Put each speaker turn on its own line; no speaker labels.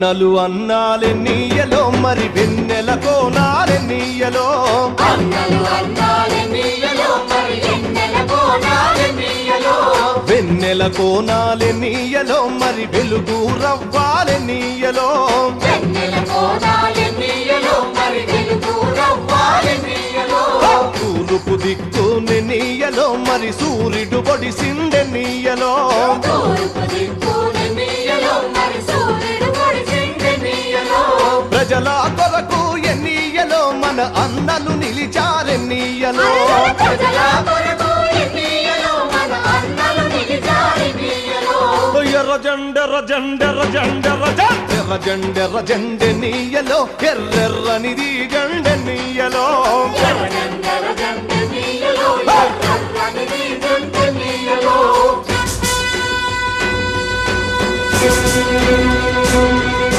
నలు అన్నాలెన్నీయలో మరి వెన్నెల కోనాలెన్నీయలో వెన్నెల కోనాలెన్నీయలో మరి వెలుగు రవ్వాలెన్నీయలో తూర్పు దిక్కు నెన్నీయలో మరి సూర్యుడు పొడిసిందెన్నీయలో
తూర్పు
మన అన్నలు నిలిచారెన్నీయలో ఎర్ర జండెర్ర జండెర్ర జండె నీయలో ఎర్రెర్రనిది జండె నీయలో
Thank you.